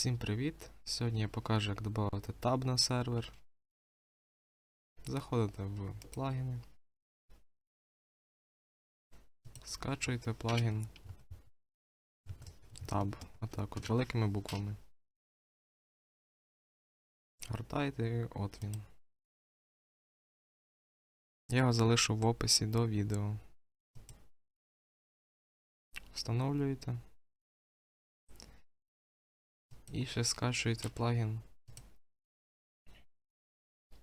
Всім привіт! Сьогодні я покажу, як додати таб на сервер. Заходите в плагіни. Скачуєте плагін таб. Отак от великими буквами. Гортаєте і от він. Я його залишу в описі до відео. Встановлюєте. І ще скачуєте плагін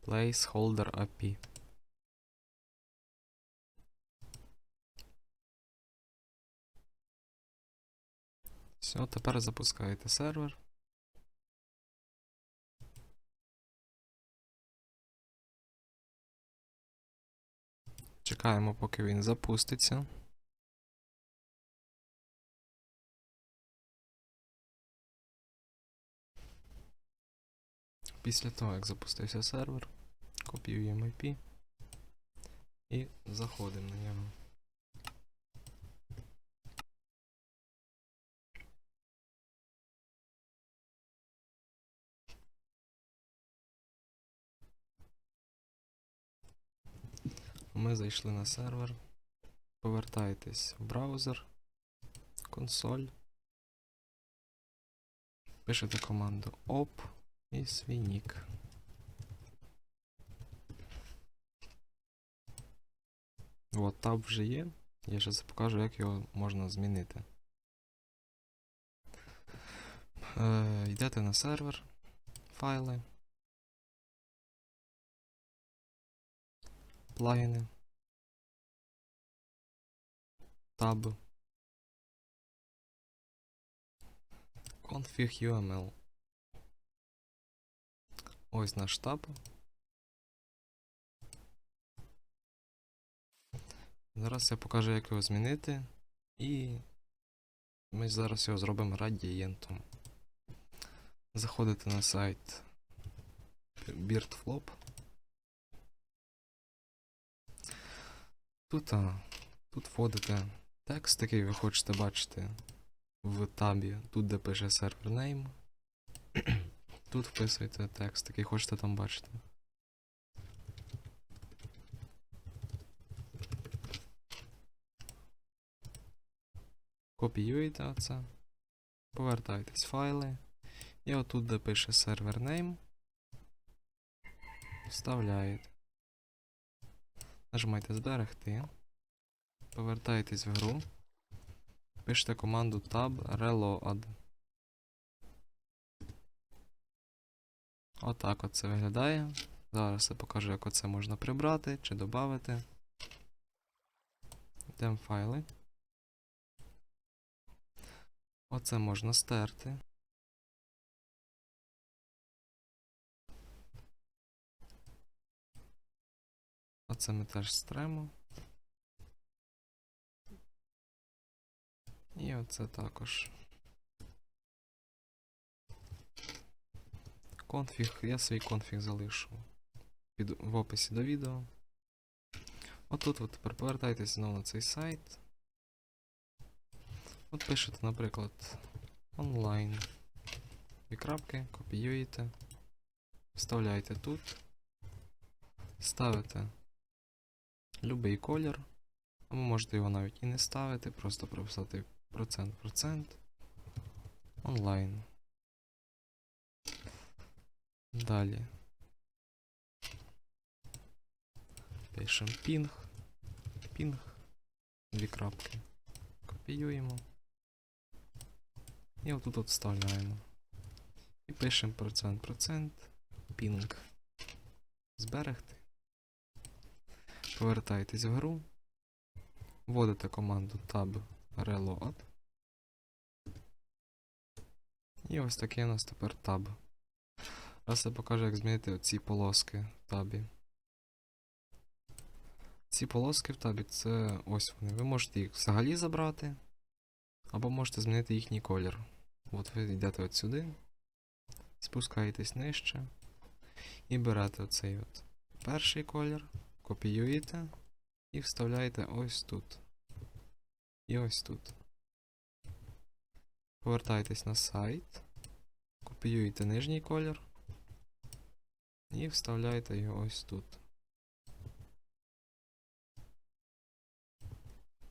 Placeholder API. Все, тепер запускаєте сервер. Чекаємо, поки він запуститься. Після того, як запустився сервер, копіюємо IP і заходимо на нього. Ми зайшли на сервер. Повертайтесь в браузер, консоль. Пишете команду op і свій нік. От, таб вже є. Я зараз покажу, як його можна змінити. Е, йдете на сервер, файли, плагіни, таб, config UML. Ось наш таб. Зараз я покажу, як його змінити, і ми зараз його зробимо градієнтом. Заходите на сайт BirdFlop. Тут, а, тут вводите текст, який ви хочете бачити в табі, тут де пише сервер name. Тут вписуєте текст, який хочете там бачити. Копіюєте оце, повертаєтесь в файли, і отут, де пише сервер name, вставляєте. Нажимаєте зберегти, повертаєтесь в гру, пишете команду tab reload. Отак от це виглядає. Зараз я покажу, як оце можна прибрати чи додати. Йдемо файли. Оце можна стерти. Оце ми теж стремо. І оце також. Конфіг, я свій конфіг залишу під, в описі до відео. Отут от тепер повертайтесь знову на цей сайт. От пишете, наприклад, онлайн. Дві крапки, копіюєте, вставляєте тут, ставите любий колір, або можете його навіть і не ставити, просто прописати процент процент онлайн. Далі. Пишемо пінг. Пінг. Дві крапки. Копіюємо. І отут от вставляємо. І пишемо процент процент. Пінг. Зберегти. Повертаєтесь в гру. Вводите команду tab reload. І ось такий у нас тепер таб. Зараз я покажу, як змінити оці полоски в табі. Ці полоски в табі це ось вони. Ви можете їх взагалі забрати, або можете змінити їхній колір. От ви йдете от сюди, спускаєтесь нижче і берете оцей от перший колір, копіюєте і вставляєте ось тут. І ось тут. Повертаєтесь на сайт. Копіюєте нижній колір і вставляєте його ось тут.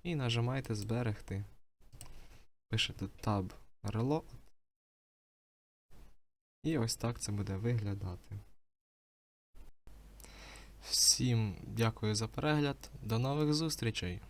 І нажимаєте зберегти. Пишете Tab Reload. І ось так це буде виглядати. Всім дякую за перегляд. До нових зустрічей!